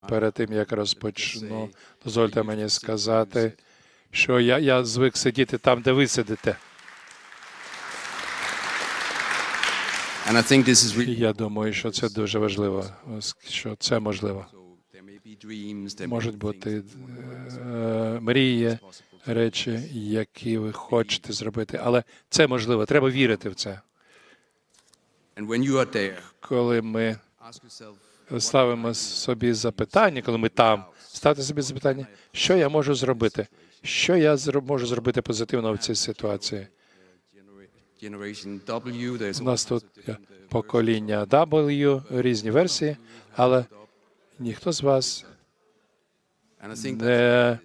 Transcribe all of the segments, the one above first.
Перед тим як розпочну, дозвольте мені сказати, що я, я звик сидіти там, де ви сидите. Я думаю, що це дуже важливо, що це можливо. Можуть бути е, мрії, речі, які ви хочете зробити, але це можливо. Треба вірити в це. Коли ми ставимо собі запитання, коли ми там, ставте собі запитання, що я можу зробити? Що я можу зробити позитивно в цій ситуації? У нас тут покоління W, різні версії, але ніхто з вас не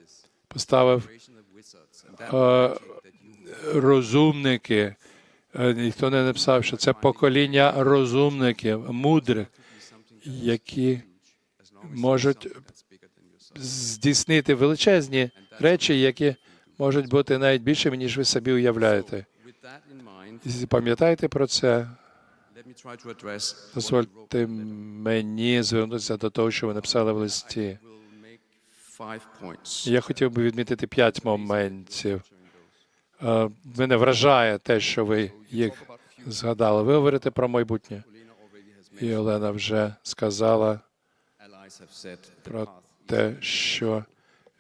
поставив е, розумники. Е, Ніхто не написав, що це покоління розумників, мудрих, які можуть здійснити величезні речі, які можуть бути навіть більшими, ніж ви собі уявляєте. Пам'ятайте про це. Дозвольте мені звернутися до того, що ви написали в листі. Я хотів би відмітити п'ять моментів. Е, Мене вражає те, що ви їх згадали. Ви говорите про майбутнє. І Олена вже сказала про те, що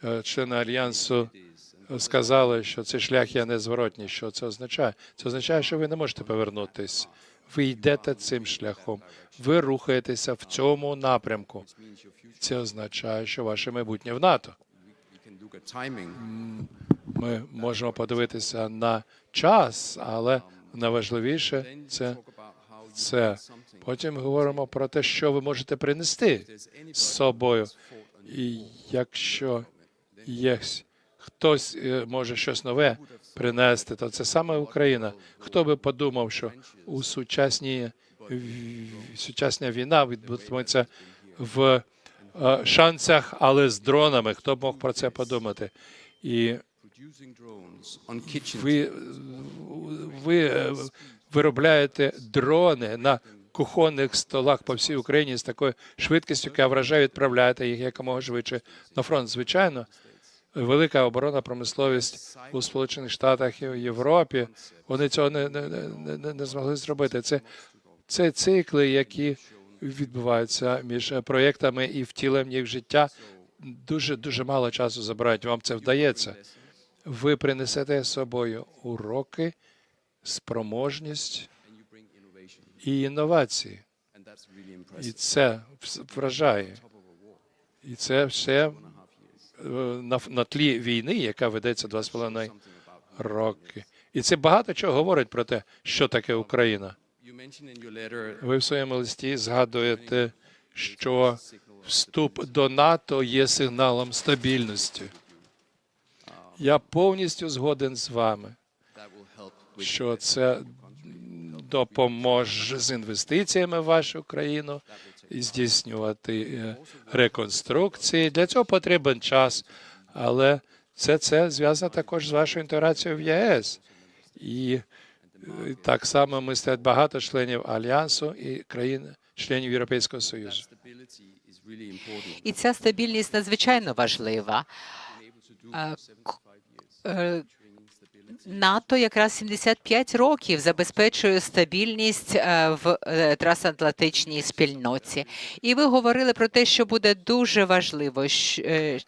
е, члени альянсу сказали, що цей шлях є незворотній. Що це означає? Це означає, що ви не можете повернутись. Ви йдете цим шляхом. Ви рухаєтеся в цьому напрямку. Це означає, що ваше майбутнє в НАТО. Ми можемо подивитися на час, але найважливіше це, це. Потім говоримо про те, що ви можете принести з собою. І якщо є хтось е, може щось нове принести, то це саме Україна. Хто би подумав, що у сучасній сучасна війна відбудеться в е, шансах, але з дронами. Хто б мог про це подумати? І ви, ви виробляєте дрони на кухонних столах по всій Україні з такою швидкістю, яка вражає, відправляєте їх якомога швидше на фронт. Звичайно, велика оборонна промисловість у Сполучених Штатах і в Європі. Вони цього не, не, не, не, змогли зробити. Це, це цикли, які відбуваються між проєктами і втіленням їх життя. Дуже дуже мало часу забирають. Вам це вдається. Ви принесете з собою уроки, спроможність і інновації. І це вражає. І це все е, на, на тлі війни, яка ведеться два з половиною роки. І це багато чого говорить про те, що таке Україна. Ви в своєму листі згадуєте, що вступ до НАТО є сигналом стабільності. Я повністю згоден з вами, що це допоможе з інвестиціями в вашу країну здійснювати е, реконструкції. Для цього потрібен час, але це, це зв'язано також з вашою інтеграцією в ЄС. І е, так само мислять багато членів Альянсу і країн, членів Європейського Союзу. І ця стабільність надзвичайно важлива. НАТО якраз 75 років забезпечує стабільність е, в е, трансатлантичній спільноті. І ви говорили про те, що буде дуже важливо. е,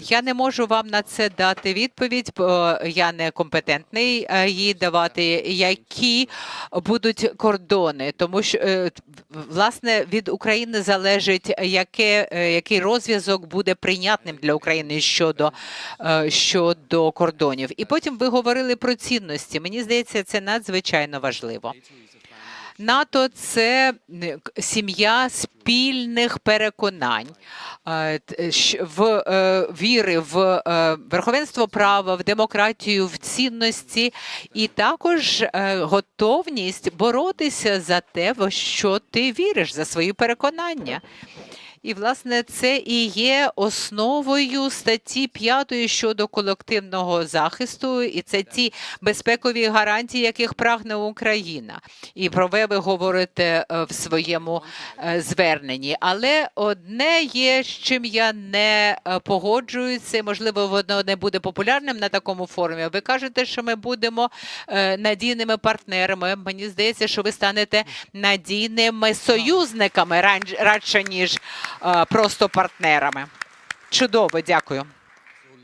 Я не можу вам на це дати відповідь, бо я не компетентний її давати. Які будуть кордони, тому що власне від України залежить, яке, е, який розв'язок буде прийнятним для України щодо, е, щодо кордонів. І потім ви говорили про цінності. Мені здається, це надзвичайно важливо. НАТО це е, сім'я спільних переконань е, щ- в е, віри в е, верховенство права, в демократію, в цінності, і також е, готовність боротися за те, в що ти віриш, за свої переконання. І, власне, це і є основою статті 5 щодо колективного захисту, і це ті безпекові гарантії, яких прагне Україна. І про ви ви говорите е, в своєму е, зверненні. Але одне є, з чим я не е, погоджуюся, можливо, воно не буде популярним на такому форумі. Ви кажете, що ми будемо надійними партнерами. Мені здається, що ви станете надійними союзниками радше, ніж просто партнерами. Чудово, дякую.